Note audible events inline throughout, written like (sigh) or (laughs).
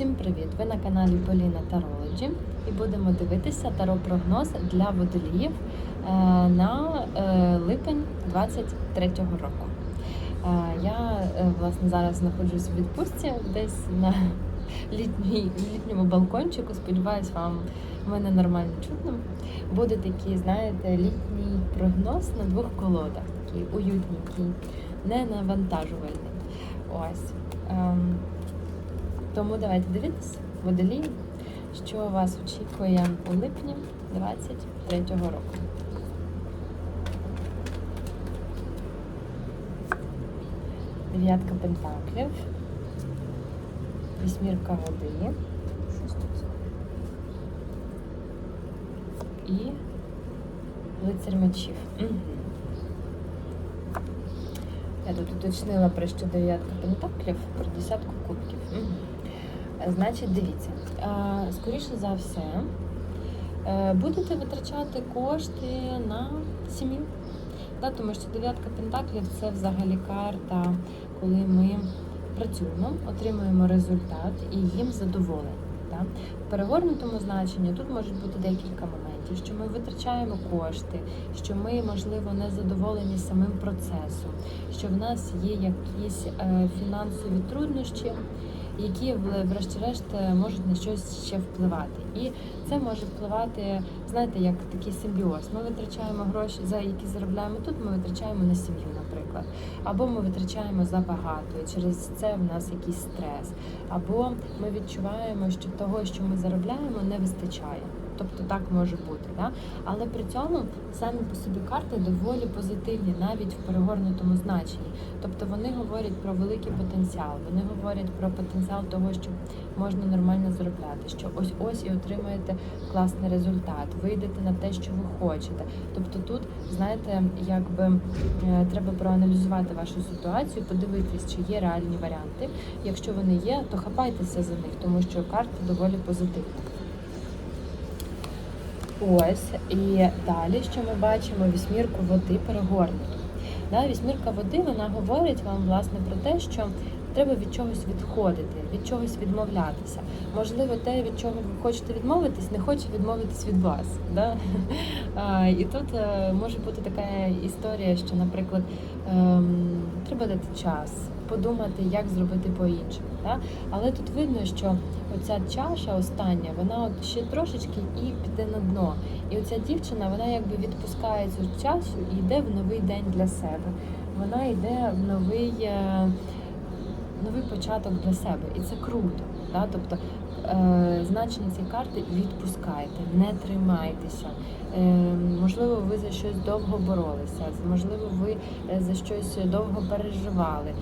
Усім привіт! Ви на каналі Поліна Тарологі і будемо дивитися таро-прогноз для водоліїв е, на е, липень 23-го року. Е, Я власне зараз знаходжусь у відпустці десь на (laughs) літній, літньому балкончику. Сподіваюсь, вам мене нормально чутно. Буде такий, знаєте, літній прогноз на двох колодах, такий уютненький, не навантажувальний. Ось. Тому давайте дивитися водолії, що вас очікує у липні 23-го року. Дев'ятка пентаклів, вісьмірка води і лицар мечів. Мгм. Я тут уточнила про що дев'ятка пентаклів, про десятку кубків. Мгм. Значить, дивіться, е, скоріше за все, е, будете витрачати кошти на сім'ю. Тому що дев'ятка пентаклів це взагалі карта, коли ми працюємо, отримуємо результат і їм задоволені. В перегорнутому значенні тут можуть бути декілька моментів, що ми витрачаємо кошти, що ми, можливо, не задоволені самим процесом, що в нас є якісь е, фінансові труднощі, які врешті-решт е, можуть на щось ще впливати. І це може впливати, знаєте, як такий симбіоз. Ми витрачаємо гроші, за які заробляємо тут, ми витрачаємо на сім'ю, наприклад. Або ми витрачаємо забагато, і через це в нас якийсь стрес. Або ми відчуваємо, що того, що ми заробляємо, не вистачає. Тобто так може бути, да? але при цьому самі по собі карти доволі позитивні, навіть в перегорнутому значенні. Тобто вони говорять про великий потенціал, вони говорять про потенціал того, що можна нормально заробляти, що ось ось і отримаєте класний результат, вийдете на те, що ви хочете. Тобто тут, знаєте, якби е, треба проаналізувати вашу ситуацію, подивитись, чи є реальні варіанти. Якщо вони є, то хапайтеся за них, тому що карта доволі позитивна. Ось і далі, що ми бачимо, вісьмірку води перегорнуту. Да, вісьмірка води вона говорить вам власне про те, що треба від чогось відходити, від чогось відмовлятися. Можливо, те, від чого ви хочете відмовитись, не хоче відмовитись від вас. Да? І тут е, може бути така історія, що, наприклад, ем, треба дати час, подумати, як зробити по-іншому. Да? Але тут видно, що оця чаша остання, вона от ще трошечки і піде на дно. І оця дівчина, вона якби відпускає цю часу і йде в новий день для себе. Вона йде в новий, е, новий початок для себе. І це круто. Да? Тобто е, значення цієї карти відпускайте, не тримайтеся. Е, можливо, ви за щось довго боролися, можливо, ви за щось довго переживали.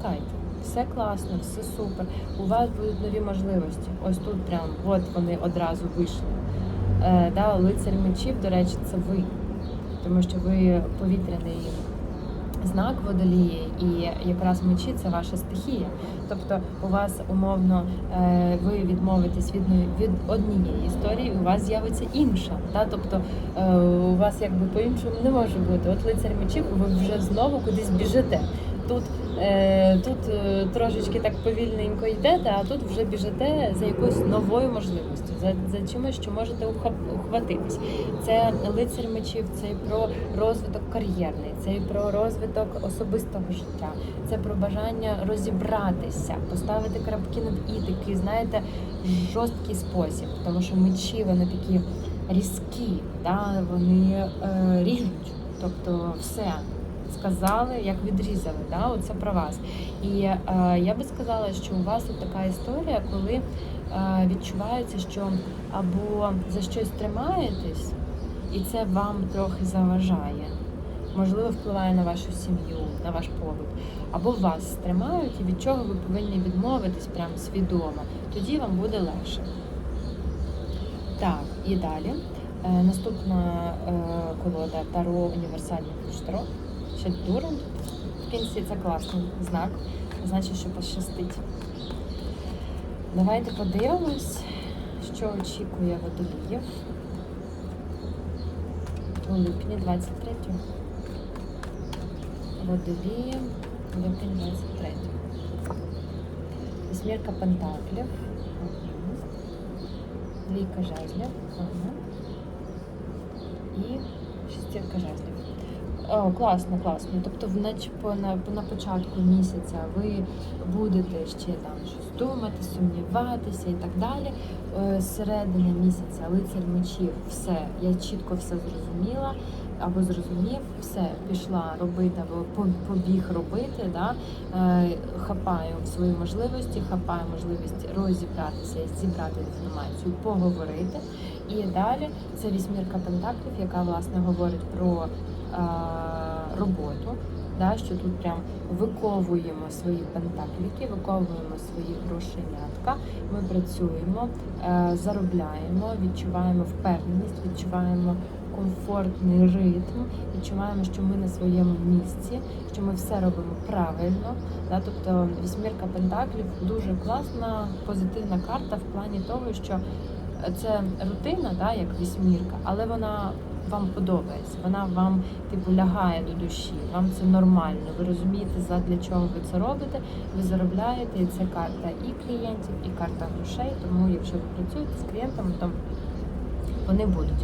Відпускайте. Все класно, все супер. У вас будуть нові можливості. Ось тут прям от вони одразу вийшли. Е, да, лицар мечів, до речі, це ви. Тому що ви повітряний знак водолії, і якраз мечі це ваша стихія. Тобто у вас умовно е, ви відмовитесь від, від однієї історії, у вас з'явиться інша. Да? Тобто е, у вас якби по-іншому не може бути. От лицар мечів, ви вже знову кудись біжите. Тут Тут е, трошечки так повільненько йдете, а тут вже біжите за якоюсь новою можливістю, за, за чимось, що можете ухватитись. Це лицар мечів, це і про розвиток кар'єрний, це і про розвиток особистого життя, це про бажання розібратися, поставити крапки над і такий, знаєте, жорсткий спосіб, тому що мечі вони такі різкі, да? вони е, ріжуть, тобто все сказали, як відрізали. Да? Оце про вас. І е, я би сказала, що у вас от така історія, коли е, відчувається, що або за щось тримаєтесь, і це вам трохи заважає. Можливо, впливає на вашу сім'ю, на ваш побут. Або вас тримають, і від чого ви повинні відмовитись прям свідомо. Тоді вам буде легше. Так, і далі. Е, наступна е, колода Таро універсальний ключ. Ще дурень. В кінці це класний знак. Значить, що пощастить. Давайте подивимось, що очікує водоліїв у липні 23-го. Водолії, липень 23-го. Вісьмірка пентаклів. Двійка жезлів. І шестірка жезлів. О, класно, класно. Тобто, в нач- по- на, на початку місяця ви будете ще там щось думати, сумніватися і так далі. Е, з середини місяця лицар мечів, все, я чітко все зрозуміла або зрозумів, все пішла робити, або побіг робити. Да? Е, хапаю свої можливості, хапаю можливість розібратися, зібрати інформацію, поговорити. І далі це вісьмірка пентаклів, яка власне говорить про е, роботу. Да, що тут прям виковуємо свої пентакліки, виковуємо свої грошенятка. Ми працюємо, е, заробляємо, відчуваємо впевненість, відчуваємо комфортний ритм, відчуваємо, що ми на своєму місці, що ми все робимо правильно. Да? Тобто вісьмірка пентаклів дуже класна, позитивна карта в плані того, що це рутина, да, як вісьмірка, але вона вам подобається, вона вам типу лягає до душі, вам це нормально. Ви розумієте, задля чого ви це робите, ви заробляєте, і це карта і клієнтів, і карта грошей. Тому якщо ви працюєте з клієнтами, то вони будуть.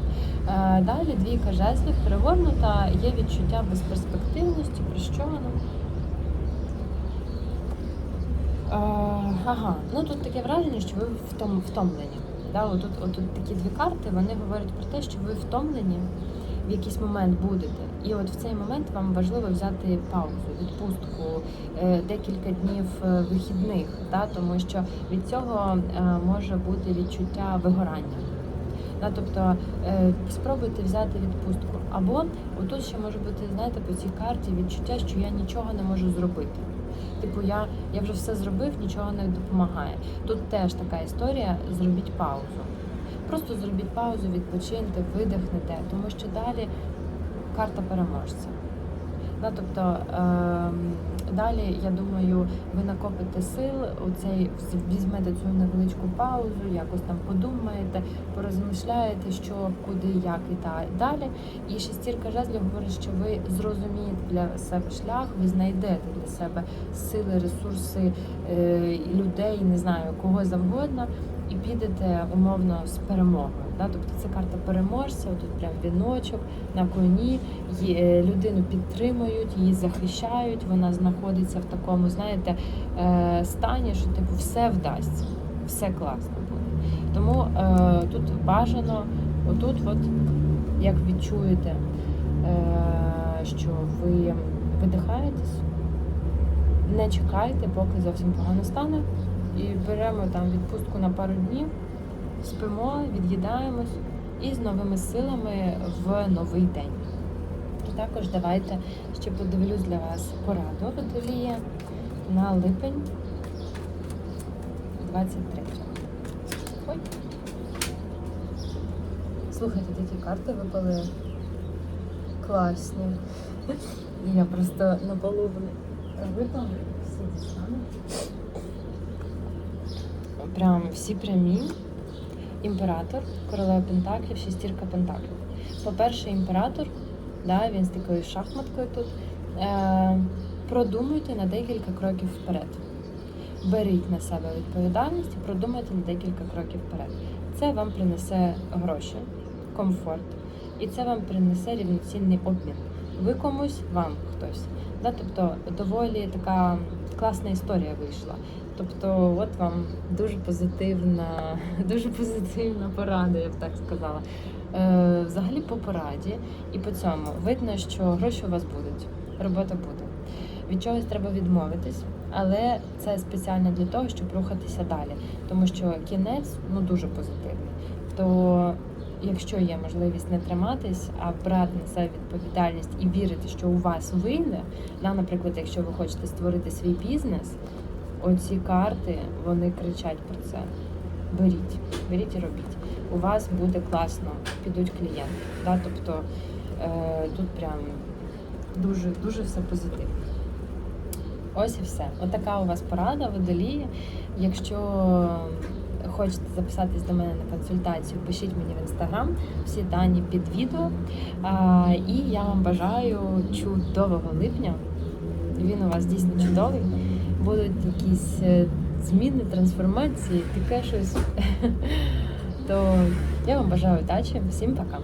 Е, Далі двійка жезлів перегорнута, є відчуття безперспективності, про що воно? Е, Ага, ну тут таке враження, що ви втом, втомлені. Да, отут, отут такі дві карти, вони говорять про те, що ви втомлені в якийсь момент будете. І от в цей момент вам важливо взяти паузу, відпустку, е, декілька днів е, вихідних, да, тому що від цього е, може бути відчуття вигорання. Да, тобто е, спробуйте взяти відпустку. Або отут ще може бути, знаєте, по цій карті відчуття, що я нічого не можу зробити. Типу, я, я вже все зробив, нічого не допомагає. Тут теж така історія: зробіть паузу. Просто зробіть паузу, відпочиньте, видихнете, тому що далі карта переможця. Да, тобто ем, далі, я думаю, ви накопите сил, оцей візьмете цю невеличку паузу, якось там подумаєте, порозмишляєте, що, куди, як і так далі. І шестірка жезлів говорить, що ви зрозумієте для себе шлях, ви знайдете для себе сили, ресурси е, людей, не знаю, кого завгодно, і підете умовно з перемогою. Да? Тобто це карта переможця, тут прям віночок на коні, Є- е, людину підтримують, її захищають. Вона знаходиться в такому, знаєте, е, стані, що типу все вдасться, все класно буде. Тому е, тут бажано, отут, от як відчуєте, е, що ви видихаєтесь, не чекайте, поки зовсім погано стане. І беремо там відпустку на пару днів, спимо, від'їдаємось і з новими силами в новий день. І також давайте ще подивлюсь для вас пораду водолія на липень 23. Ой. Слухайте, такі карти випали класні. Я просто на полу випали всі дістану. Прям всі прямі. Імператор, королева Пентаклів, шестірка Пентаклів. По-перше, імператор, да, він з такою шахматкою тут. Е, продумуйте на декілька кроків вперед. Беріть на себе відповідальність і продумайте на декілька кроків вперед. Це вам принесе гроші, комфорт, і це вам принесе рівноцінний обмін. Ви комусь, вам хтось. Да? Тобто доволі така класна історія вийшла. Тобто, от вам дуже позитивна, (laughs) дуже позитивна порада, я б так сказала. Е, взагалі по пораді і по цьому видно, що гроші у вас будуть, робота буде. Від чогось треба відмовитись, але це спеціально для того, щоб рухатися далі. Тому що кінець ну дуже позитивний. То якщо є можливість не триматись, а брати на себе відповідальність і вірити, що у вас вийде, да, наприклад, якщо ви хочете створити свій бізнес, оці карти вони кричать про це. Беріть, беріть і робіть. У вас буде класно, підуть клієнти. Да? Тобто е, тут прям дуже, дуже все позитивно. Ось і все. Отака у вас порада водолії. Якщо хочете записатись до мене на консультацію, пишіть мені в інстаграм всі дані під відео. І я вам бажаю чудового липня. Він у вас дійсно чудовий. Будуть якісь е, зміни, трансформації, таке щось. (laughs) То я вам бажаю удачі. Всім пока.